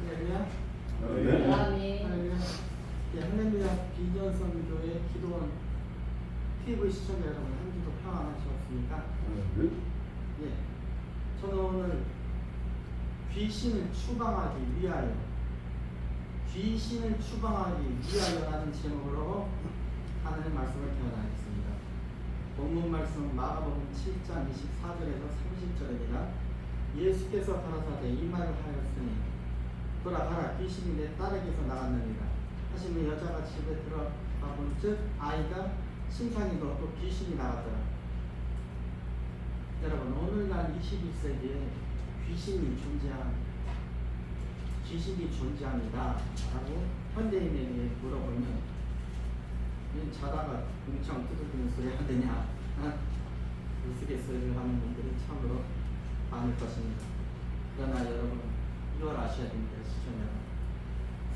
할렐루야. 할렐루야. 예, 할렐루야. 비전선 교회 기도원 TV 시청자 여러분 한 주도 평안하셨습니까? 예. 저는 오늘 귀신을 추방하기 위하여 귀신을 추방하기 위하여라는 제목으로 하나님의 말씀을 전하겠습니다. 본문 말씀 마가복음 7장 24절에서 30절입니다. 예수께서 가라사대 이 말을 하였으니 돌아가라 귀신이 내 딸에게서 나갔느니라 하시며 여자가 집에 들어가 본즉 아이가 심상이 돋고 귀신이 나갔더라. 여러분 오늘날 21세기에 귀신이 존재한 귀신이 존재합니다 라고 현대인에게 물어보면 이 자다가 공창 두들기는 소리 하느냐 우스갯소리를 하는 분들이 참으로 많을 것입니다. 그러나 여러분 이걸 아셔야 됩니다. 시청자.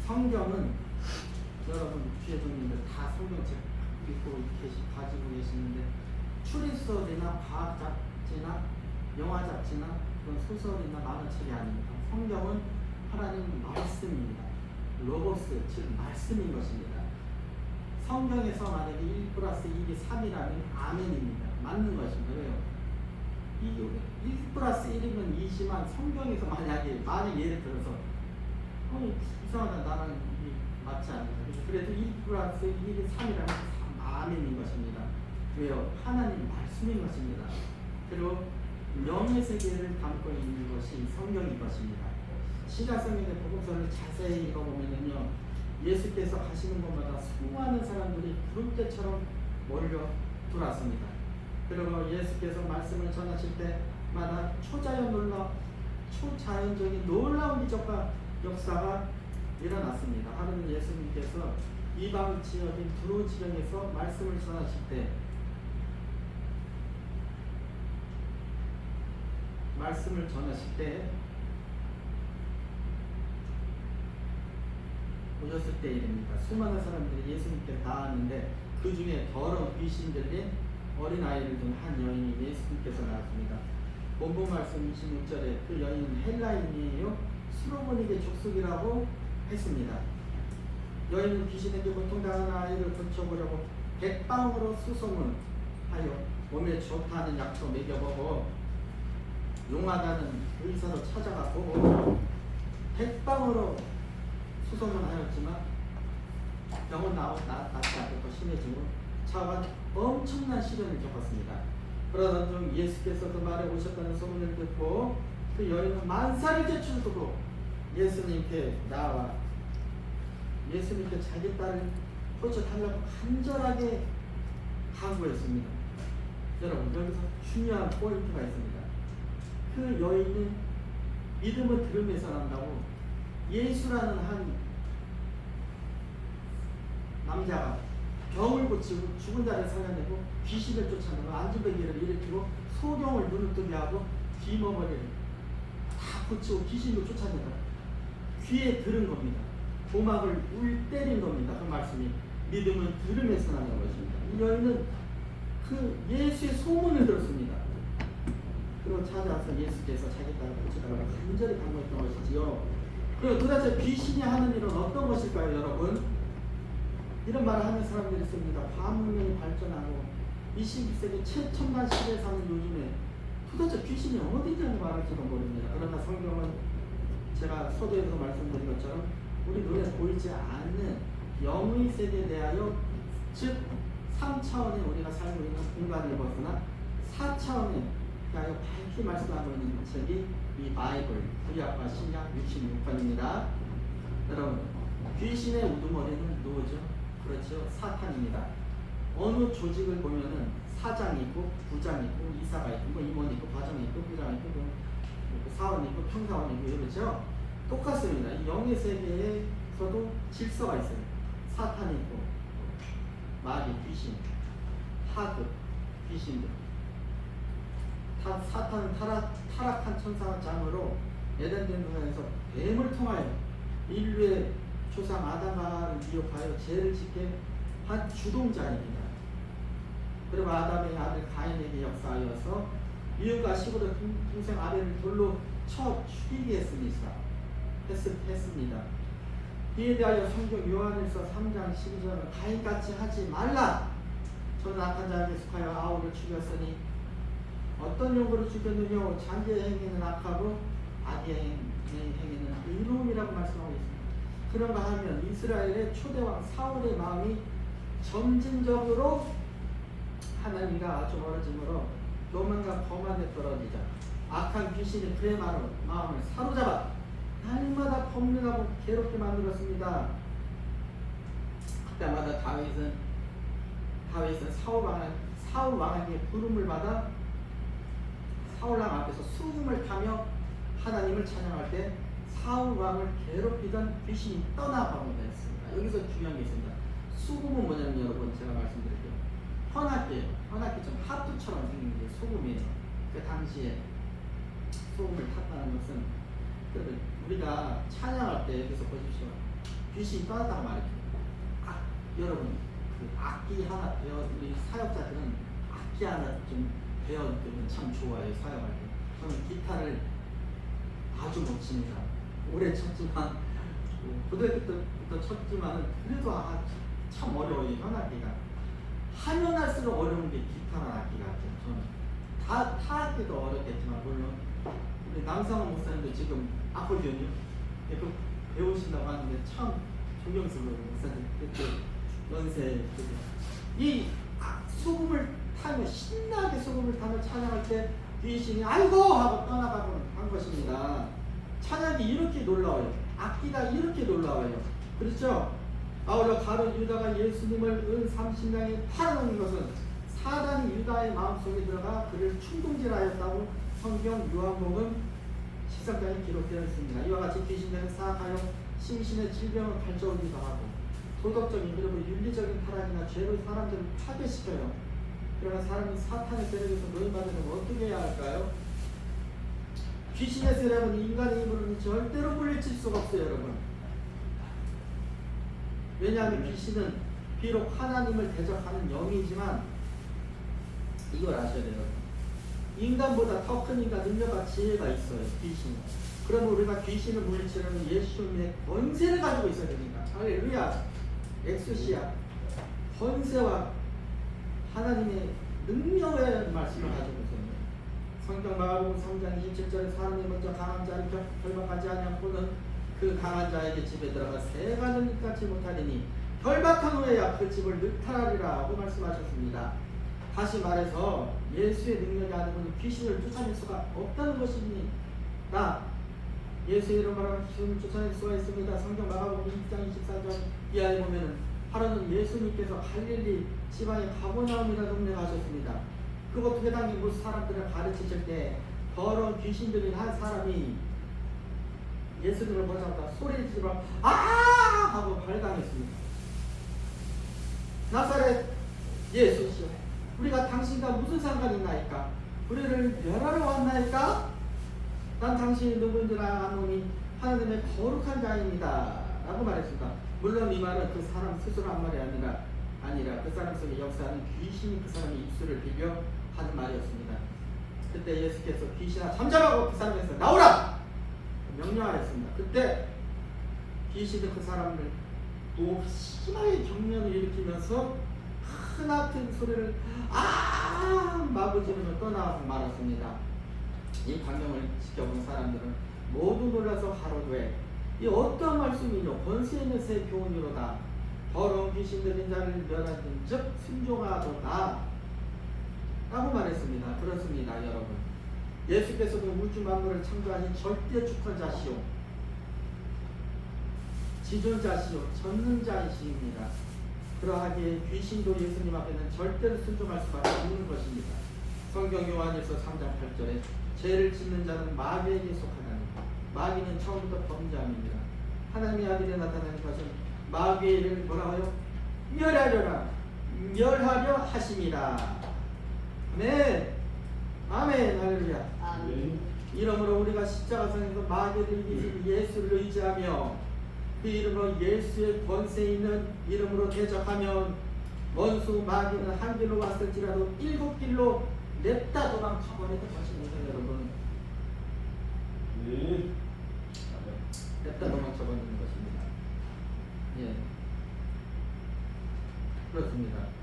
성경은 여러분 주의종님들 다 성경책 읽고 계시 가지고 계시는데 추리소설이나 과학 잡지나 영화 잡지나 그런 소설이나 만화책이 아닙니다. 성경은 하나님 말씀입니다. 로고스 즉 말씀인 것입니다. 성경에서 만약에 1 플러스 1이 3이라면 아멘입니다. 맞는 것입니다. 왜요? 이게 1 플러스 1이면 2지만 성경에서 만약에 만약 예를 들어서 어, 이상하다 나는 맞지 않는다. 그래도 1 플러스 1이 3이라면 3 아멘인 것입니다. 왜요? 하나님 말씀인 것입니다. 그리고 영의 세계를 담고 있는 것이 성경인 것입니다. 신약성경의 복음서를 자세히 읽어보면요. 예수께서 가시는 곳마다 수많은 사람들이 구름대처럼 몰려 들어왔습니다. 그리고 예수께서 말씀을 전하실 때마다 초자연 놀라 초자연적인 놀라운 기적과 역사가 일어났습니다. 하루는 예수님께서 이방 지역인 두로 지령에서 말씀을 전하실 때 말씀을 전하실 때 오셨을 때 일입니다. 수많은 사람들이 예수님께 나왔는데 그 중에 더러운 귀신 들린 어린 아이를 둔 한 여인이 예수님께서 나왔습니다. 본부 말씀 26절에 그 여인은 헬라인이에요. 수로보닉의 족속이라고 했습니다. 여인은 귀신에게 고통당하는 아이를 고쳐보려고 백방으로 수소문하여 몸에 좋다는 약도 먹여보고 용하다는 의사도 찾아가 보고 백방으로 수소문하였지만 병은 나오 나, 낫지 않고 더 심해지고 차가 엄청난 시련을 겪었습니다. 그러던 중 예수께서 그 말에 오셨다는 소문을 듣고 그 여인은 만사를 제출두고 예수님께 나와 예수님께 자기 딸을 고쳐달라고 간절하게 강구했습니다. 여러분 여기서 중요한 포인트가 있습니다. 그 여인은 믿음을 들으면서 난다고 예수라는 한 남자가 병을 고치고 죽은 자를 살려내고 귀신을 쫓아내고 안주베기를 일으키고 소경을 눈을 뜨게 하고 귀머머리를 다 고치고 귀신을 쫓아낸다. 귀에 들은 겁니다. 고막을 울 때린 겁니다. 그 말씀이 믿음은 들으면서 나는 것입니다. 이 여인은 그 예수의 소문을 들었습니다. 그리고 찾아와서 예수께서 자기 딸을 고치다가 간절히 강구했던 것이지요. 그리고 도대체 귀신이 하는 일은 어떤 것일까요, 여러분? 이런 말을 하는 사람들이 있습니다. 과문명이 발전하고 21세기 최첨단 시대에 사는 요즘에 도대체 귀신이 어디 있는지 말할지도 모릅니다. 그러나 성경은 제가 서두에서 말씀드린 것처럼 우리 눈에 보이지 않는 영의 세계에 대하여 즉 3차원의 우리가 살고 있는 공간을 벗어나 4차원의 대하여 밝히 말씀하고 있는 책이 이 바이블 구약과 신약 66권입니다. 여러분 귀신의 우두머리는 누구죠? 그렇죠 사탄입니다. 어느 조직을 보면은 사장이 있고 부장이 있고 이사가 있고 뭐 임원이 있고 과장이 있고 부장이 있고 뭐 사원이 있고 평사원이 있고 그렇죠? 똑같습니다. 이 영의 세계에서도 질서가 있어요. 사탄이 있고 마귀 귀신, 하급 귀신들. 타, 사탄은 타락, 타락한 천사장으로 에덴 동산에서 뱀을 통하여 인류의 조상 아담과를 미혹하여 죄를 짓게 한 주동자입니다. 그리고 아담의 아들 가인에게 역사하여서 이웃과 시골의 동생 아벨을 돌로 쳐 죽이게 했습니다. 했습니다. 이에 대하여 성경 요한일서 3장 12절은 가인같이 하지 말라. 저는 악한 자에게 속하여 아우를 죽였으니 어떤 용도로 죽였느냐 장기의 행위는 악하고 악의 행- 행위는 의로움이라고 말씀하고. 그런가 하면 이스라엘의 초대왕 사울의 마음이 점진적으로 하나님과 아주 멀어지므로 교만과 범한에 떨어지자 악한 귀신이 그의 마음을, 마음을 사로잡아 날마다 범죄하고 괴롭게 만들었습니다. 그때마다 다윗은 다윗은 사울 왕 사울 왕에게 부름을 받아 사울 왕 앞에서 수금을 타며 하나님을 찬양할 때 사울 왕을 괴롭히던 귀신이 떠나가고 됐습니다. 여기서 중요한 게 있습니다. 수금은 뭐냐면 여러분 제가 말씀드릴게요. 헌악기예요. 헌악기 좀 하프처럼 생긴 게 소금이에요. 그 당시에 소금을 탔다는 것은 그래도 우리가 찬양할 때 여기서 보십시오. 귀신이 떠났다고 말이죠. 아, 여러분 그 악기 하나 배워 우리 사역자들은 악기 하나 좀 배워두면 참 좋아요 사용할 때. 저는 기타를 아주 못 칩니다. 오래 쳤지만 뭐 고등학교 때부터 쳤지만 그래도 아, 참 어려워요 현악기가. 하면 할수록 어려운 게 기타나 악기 같아요. 저는 다 타악기도 어렵겠지만 물론 우리 남상원 목사님도 지금 아코디언이요. 예, 그 배우신다고 하는데 참 존경스러워요 목사님 그때 연세. 이 아, 수금을 타며 신나게 수금을 타며 찬양할 때 귀신이 아이고 하고 떠나가고 한 것입니다. 찬양이 이렇게 놀라워요. 악기가 이렇게 놀라워요. 그렇죠? 아울러 가룟 유다가 예수님을 은 삼신당에 팔아놓은 것은 사단이 유다의 마음속에 들어가 그를 충동질하였다고 성경 요한복음 13장에 기록되어 있습니다. 이와 같이 귀신들은 사악하여 심신의 질병을 발전하기도 하고 도덕적인 그리고 윤리적인 타락이나 죄로 사람들을 파괴시켜요. 그러나 사람이 사탄의 세력에서 노예받으면 어떻게 해야 할까요? 귀신의 세력은 인간의 힘으로는 절대로 물리칠 수가 없어요, 여러분. 왜냐하면 귀신은 비록 하나님을 대적하는 영이지만 이걸 아셔야 돼요. 인간보다 더 큰 인간 능력과 지혜가 있어요. 귀신. 그러면 우리가 귀신을 물리치려면 예수님의 권세를 가지고 있어야 됩니다. 할렐루야. 엑소시아. 권세와 하나님의 능력의 말씀을 가지고. 성경 마가복음 3장 27절에 사람이 먼저 강한 자를 결- 결박하지 않고는 그 강한 자에게 집에 들어가 세 가지를 갖지 못하리니 결박한 후에야 그 집을 늑탈하리라고 말씀하셨습니다. 다시 말해서 예수의 능력이 아니면 귀신을 쫓아낼 수가 없다는 것입니다. 예수의 이름으로 귀신을 쫓아낼 수가 있습니다. 성경 마가복음 2장 24절 이하에 보면은 하루는 예수님께서 갈릴리 지방의 가보나움이라는 동네 가셨습니다. 그것도 해당의 못 사람들을 가르치실 때 더러운 귀신들이 한 사람이 예수님을 보자마자 소리 지르며 아! 하고 발광했습니다. 나사렛 예수시여 우리가 당신과 무슨 상관이 있나이까? 우리를 멸하러 왔나이까? 난 당신이 누구인 줄 아노니 하나님의 거룩한 자입니다. 라고 말했습니다. 물론 이 말은 그 사람 스스로 한 말이 아니라 아니라 그 사람 속에 역사하는 귀신이 그 사람의 입술을 비벼 하는 말이었습니다. 그때 예수께서 귀신아 잠잠하고 그 사람에서 나오라! 명령하였습니다. 그때 귀신이 그 사람을 또 심하게 경련을 일으키면서 크나큰 소리를 아 마구지르며 떠나서 말았습니다. 이 광경을 지켜본 사람들은 모두 놀라서 가로되 이 어떤 말씀이뇨? 권세 있는 새 교훈이로다. 더러운 귀신 들린 자를 멸하는 즉 순종하도다 라고 말했습니다. 그렇습니다 여러분 예수께서도 우주 만물을 창조하신 절대 주권자시오 지존자시오 전능자이십니다. 그러하기에 귀신도 예수님 앞에는 절대로 순종할 수밖에 없는 것입니다. 성경 요한일서 3장 8절에 죄를 짓는 자는 마귀에게 속하나니 마귀는 처음부터 범죄함입니다. 하나님의 아들이 나타나는 것은 마귀의 일을 뭐라고요? 멸하려라 멸하려 하심이라. 아멘. 아멘. 할렐루야. 아멘. 이러므로 우리가 십자가상에서 마귀를 이기신 예수를 의지하며 그 이름으로 예수의 권세 있는 이름으로 대적하면 원수 마귀는 한 길로 왔을지라도 일곱 길로 냅다 도망쳐버리는 것입니다 여러분 네. 냅다 도망쳐버리는 것입니다. 예. 그렇습니다.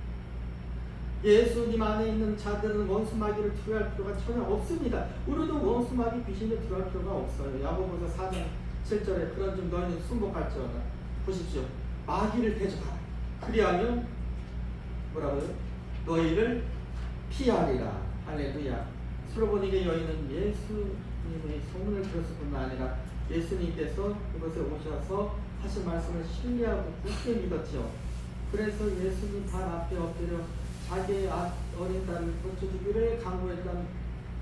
예수님 안에 있는 자들은 원수마귀를 두려할 필요가 전혀 없습니다. 우리도 원수마귀 귀신을 두려할 필요가 없어요. 야고보서 4장 7절에 그런 좀 너희는 순복할지어다. 보십시오. 마귀를 대적하라. 그리하면 뭐라고요? 너희를 피하리라. 할렐루야. 솔로몬에게 여인은 예수님의 소문을 들었을 뿐만 아니라 예수님께서 이곳에 오셔서 하신 말씀을 신뢰하고 굳게 믿었지요. 그래서 예수님 발 앞에 엎드려 자기의 아- 어린 딸을 고쳐주기를 강구했던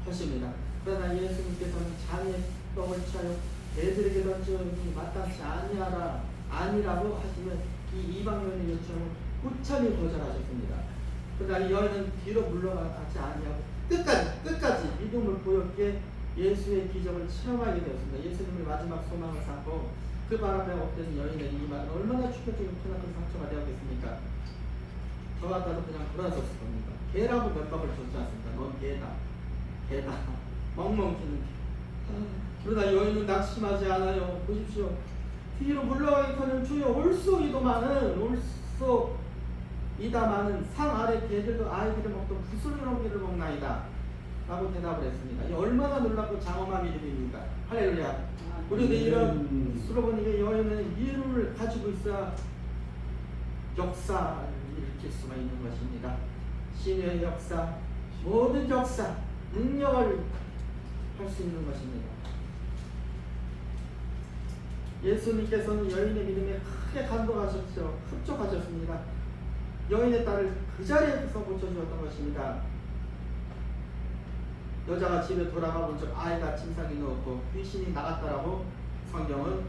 것입니다. 그러나 예수님께서는 잔의 떡을 취하여 애들에게 던지니 마땅치 아니하라 아니라고 하시면 이 이방인의 요청을 꾸찬히 거절하셨습니다. 그러나 이 여인은 뒤로 물러가지 아니하고 끝까지 끝까지 믿음을 보였기에 예수의 기적을 체험하게 되었습니다. 예수님의 마지막 소망을 삼고 그 바람에 엎드린 여인의 이 말은 얼마나 충격적인 크나큰 상처가 되었겠습니까? 저 같아도 그냥 돌아섰을 겁니다. 개라고 몇 밥을 줬지 않습니까? 넌 개다. 개다. 멍멍 키는 개. 그러나 여인은 낙심하지 않아요. 보십시오. 뒤로 물러가기커녕 주여 올소이도마는 올소 이다마는 상 아래 개들도 아이들을 먹던 부스러운 개를 먹나이다. 라고 대답을 했습니다. 이 얼마나 놀랍고 장엄한 믿음입니까? 할렐루야. 우리도 이런 수로보니게 여인은 이름을 가지고 있어야 역사를 일으킬 수가 있는 것입니다. 신의 역사, 모든 역사, 능력을 할 수 있는 것입니다. 예수님께서는 여인의 믿음에 크게 감동하셨죠. 흡족하셨습니다. 여인의 딸을 그 자리에서 고쳐주었던 것입니다. 여자가 집에 돌아가 본적 아이가 침상에 누웠고 귀신이 나갔다라고 성경은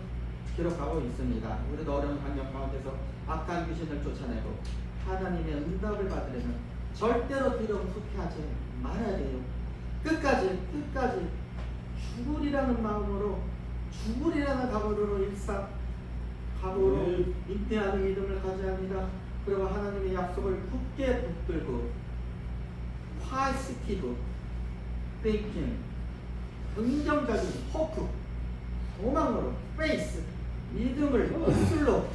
기록하고 있습니다. 우리도 어려운 환경 가운데서 악한 귀신을 쫓아내고 하나님의 응답을 받으려면 절대로 후퇴하지 말아야 돼요. 끝까지 끝까지 죽으리라는 마음으로 죽으리라는 각오로 일사 각오로 네. 인내하는 믿음을 가져야 합니다. 그리고 하나님의 약속을 굳게 붙들고 파이스티브 thinking 긍정적인 호프 소망으로 페이스 믿음을 입술로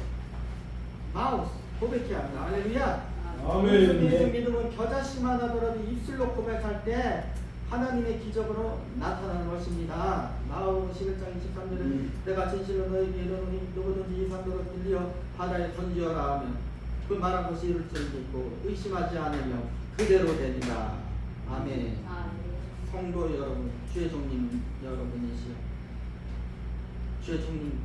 마우스 고백해야 합니다. 할렐루야. 아멘. 믿음, 믿음은 겨자씨만 하더라도 입술로 고백할 때 하나님의 기적으로 나타나는 것입니다. 마음 11장 23절에 음. 내가 진실로 너에게 이르노니 누구든지 이 산도로 들려 바다에 던지어라 하면 그 말한 것이 이룰 줄 믿고 의심하지 않으면 그대로 되리라. 아멘. 성도 여러분, 주의 종님 여러분이시여, 주의 종님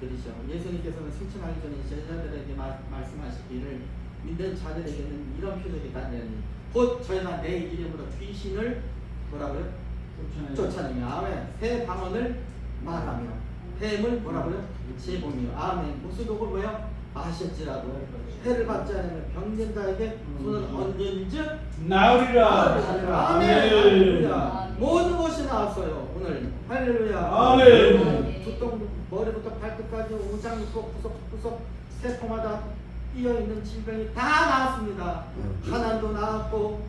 들이시여, 예수님께서는 승천하기 전에 제자들에게 마, 말씀하시기를 믿는 자들에게는 이런 표적이 있다니 곧 저희가 내 이름으로 귀신을 뭐라고요? 쫓아내며 아멘 새 방언을 말하며 뱀을 뭐라고요? 제공이요 아멘 목수독을 뭐요? 마셨지라도 해를 받지 않으면 병든 자에게 손은 언제든지 나으리라. 아멘. 모든 것이 나왔어요. 오늘 할렐루야. 아멘. 두통 머리부터 발끝까지 우장 있고 구석구석 세포마다 끼어 있는 질병이 다 나왔습니다. 가난도 나왔고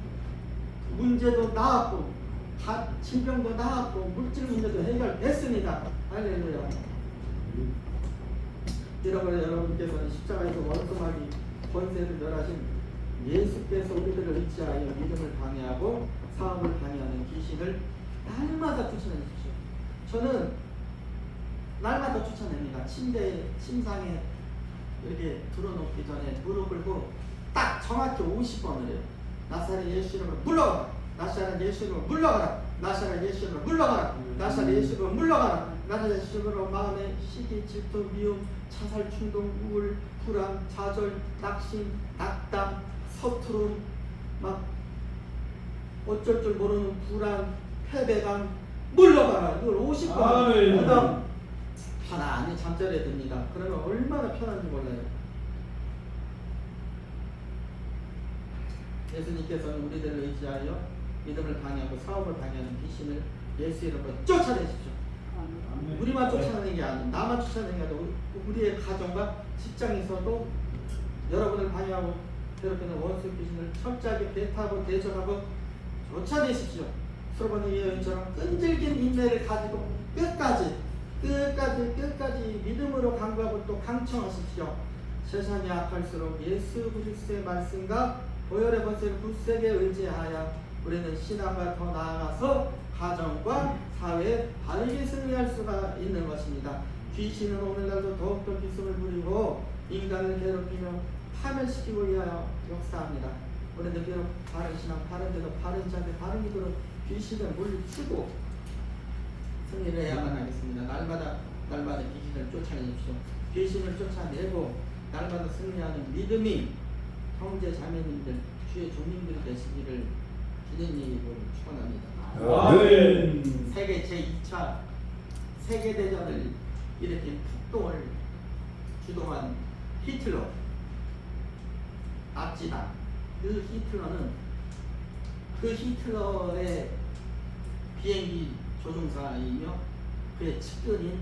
문제도 나왔고 가- 질병도 나왔고 물질 문제도 해결됐습니다. 할렐루야. 여러분 여러분께서는 십자가에서 원수마귀 권세를 멸하신 예수께서 우리들을 의지하여 믿음을 방해하고 사업을 방해하는 귀신을 날마다 쫓아내십시오. 저는 날마다 쫓아냅니다. 침대 침상에 이렇게 들어놓기 전에 무릎을 꿇고 딱 정확히 50번을 해요. 나사렛 예수 이름으로 물러가라. 나사렛 예수 이름으로 물러가라. 나사렛 예수 이름으로 물러가라. 나사렛 예수 이름으로 물러가라. 나사렛 예수 이름으로 마음에 시기, 질투, 미움, 자살, 충동, 우울, 불안, 좌절, 낙심, 낙담, 서투름, 막 어쩔 줄 모르는 불안, 패배감 물러가라. 이걸 50번 아멘. 그다음 편안히 잠자리에 듭니다. 그러면 얼마나 편한지 몰라요. 예수님께서는 우리들을 의지하여 믿음을 방해하고 사업을 방해하는 귀신을 예수 이름으로 쫓아내십시오. 아멘. 우리만 쫓아내는 게 아니고 나만 쫓아내는 게 아니고 우리의 가정과 직장에서도 여러분을 방해하고 괴롭히는 원수 귀신을 철저하게 배타하고 대적하고 쫓아내십시오. 수로바는 예언처럼 끈질긴 인내를 가지고 끝까지 끝까지 끝까지 믿음으로 강구하고 또 강청하십시오. 세상이 악할수록 예수 그리스도의 말씀과 보혈의 번세를 굳세게 의지하여 우리는 신앙과 더 나아가서 가정과 사회에 바르게 승리할 수가 있는 것입니다. 귀신은 오늘날도 더욱더 기승을 부리고 인간을 괴롭히며 파멸시키고 위하여 역사합니다. 우리는 바른 신앙, 바른 대로, 바른 자세, 바른 기도로 귀신을 물리치고 승리를 해야만 하겠습니다. 날마다 날마다 귀신을 쫓아내십시오. 귀신을 쫓아내고 날마다 승리하는 믿음이 형제 자매님들 주의 종님들이 되시기를 이름으로 축원합니다. 아멘. 세계 제 2차 세계 대전을 일으킨 폭동을 주동한 히틀러 나치다 그 히틀러는 그 히틀러의 비행기 조종사이며 그의 측근인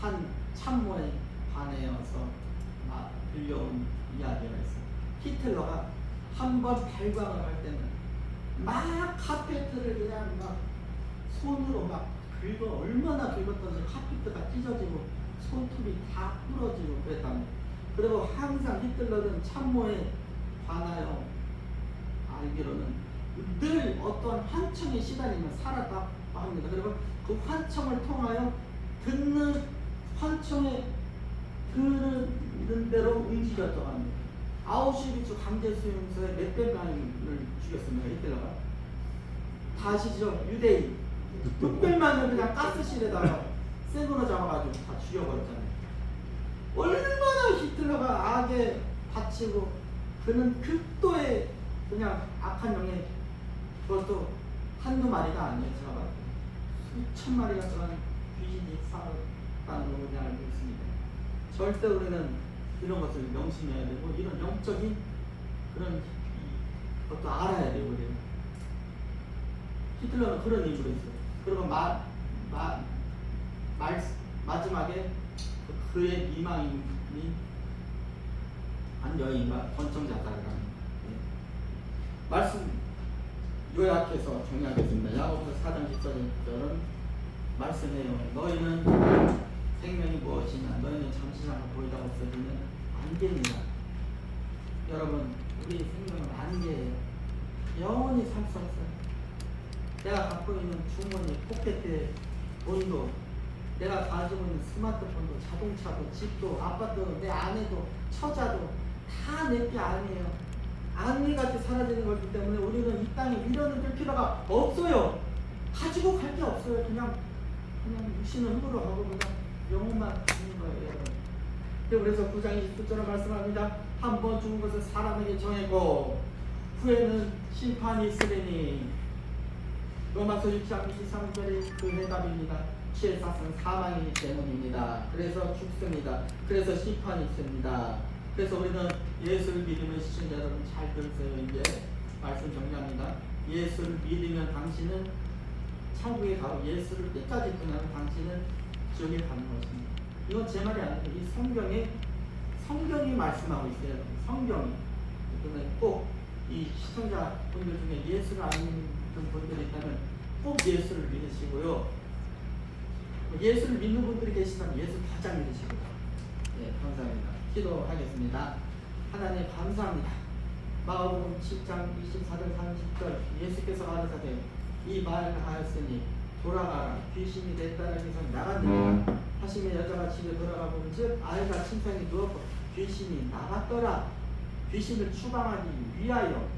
한 참모에 관해서 막 들려온 이야기가 있어요. 히틀러가 한 번 발광을 할 때는 막 카페트를 그냥 막 손으로 막 긁어 얼마나 긁었던지 카페트가 찢어지고 손톱이 다 부러지고 그랬답니다. 그리고 항상 히틀러는 참모에 관하여 알기로는 늘 어떤 환청에 시달리며 살았다고 합니다. 그리고 그 환청을 통하여 듣는 환청에 들은 대로 움직였다고 합니다. 아우슈비츠 강제 수용소에 몇백 명을 죽였습니다. 히틀러가. 다 아시죠? 유대인 600만을 그냥 가스실에다가 생으로 잡아가지고 다 죽여버렸잖아요. 얼마나 히틀러가 악에 다치고 그는 극도의 그냥 악한 영에 그것도 한두 마리가 아니에요. 제가 봤을 때. 수천 마리가 들어간 귀신이 살았다는 걸 그냥 알고 있습니다. 절대 우리는 이런 것을 명심해야 되고 이런 영적인 그런 이- 것도 알아야 돼요. 우리는. 히틀러는 그런 인물이 있어요. 그리고 마, 마, 말, 마지막에 그- 그의 이망이 한 여인과 권총 자살을 합니다. 예. 말씀 요약해서 정리하겠습니다. 야고보서 4장 14절은 말씀해요. 너희는 생명이 무엇이냐? 너희는 잠시나마 보이다 없어지면 안개입니다. 여러분, 우리 생명은 안개예요. 영원히 살 수 없어요. 내가 갖고 있는 주머니, 포켓에 돈도, 내가 가지고 있는 스마트폰도, 자동차도, 집도, 아파트도, 내 아내도, 처자도 다 내 게 아니에요. 안개같이 사라지는 거기 때문에 우리는 이 땅에 미련을 들 필요가 없어요. 가지고 갈 게 없어요. 그냥 그냥 육신은 흙으로 가고 그냥 영혼만 있는 거예요. 여러분. 그래서 9장 29절에 말씀합니다. 한 번 죽은 것을 사람에게 정했고 후에는 심판이 있으리니 로마서 6장 23절이 그. 피의 삭은 사망이기 때문입니다. 그래서 죽습니다. 그래서 심판이 있습니다. 그래서 우리는 예수를 믿으면 시청자 여러분 잘 들으세요. 이제 말씀 정리합니다. 예수를 믿으면 당신은 천국에 가고 예수를 끝까지 끝나면 당신은 지옥에 가는 것입니다. 이건 제 말이 아니에요. 이 성경에 성경이 말씀하고 있어요. 성경이. 그러면 꼭이 시청자 분들 중에 예수를 아는 분들이 있다면 꼭 예수를 믿으시고요. 예수를 믿는 분들이 계시다면 예수 가장 믿으시고요. 예, 감사합니다. 기도하겠습니다. 하나님 감사합니다. 마가복음 7장 24절 30절 예수께서 가르사대 이 말을 하였으니 돌아가라 귀신이 내 딸에게서 나갔느니라 하시며 여자가 집에 돌아가 본즉 아이가 침상에 누웠고 귀신이 나갔더라 귀신을 추방하기 위하여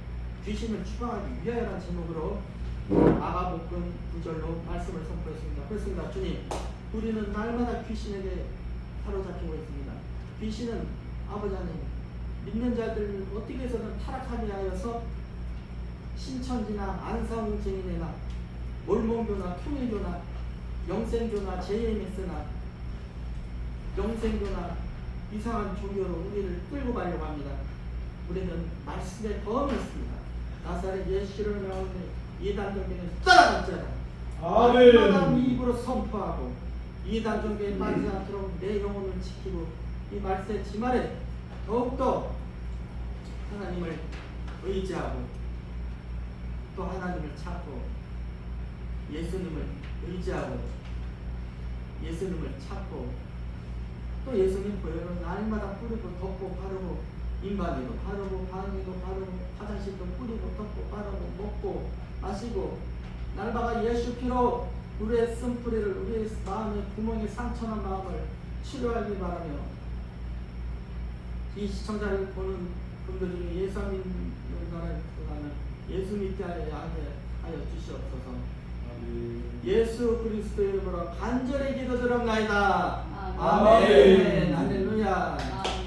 귀신을 추방하기 위하여라는 제목으로 마가복음 9절로 말씀을 선포했습니다. 그렇습니다. 주님 우리는 날마다 귀신에게 사로잡히고 있습니다. 귀신은 아버지 하나님 믿는 자들 어떻게 해서든 타락하게 하여서 신천지나 안상훈 증인회나 몰몬교나 통일교나 영생교나 JMS나 영생교나 이상한 종교로 우리를 끌고 가려고 합니다. 우리는 말씀에 범이 있습니다. 나사렛 예수를 나오는 이단 종교는 따라갔잖아. 날마다 아멘. 입으로 선포하고 이단 종교에 빠지지 않도록 내 영혼을 지키고 이 말세 지말에 더욱더 하나님을 의지하고 또 하나님을 찾고 예수님을 의지하고 예수님을 찾고 또 예수님 보혈을 날마다 뿌리고 덮고 바르고 인바디도 바르고 방귀도 바르고 화장실도 뿌리고 덮고 바르고 먹고 마시고 날마다 예수 피로 우리의 쓴뿌리를 우리의 마음의 구멍에 상처난 마음을 치료하기 바라며 이 시청자를 보는 분들 중에 예수 믿는 사람이 있다면 예수 믿게 하여 하여 주시옵소서. 예수 그리스도의 이름으로 간절히 기도드립나이다 아멘. 아멘. 할렐루야. 아멘.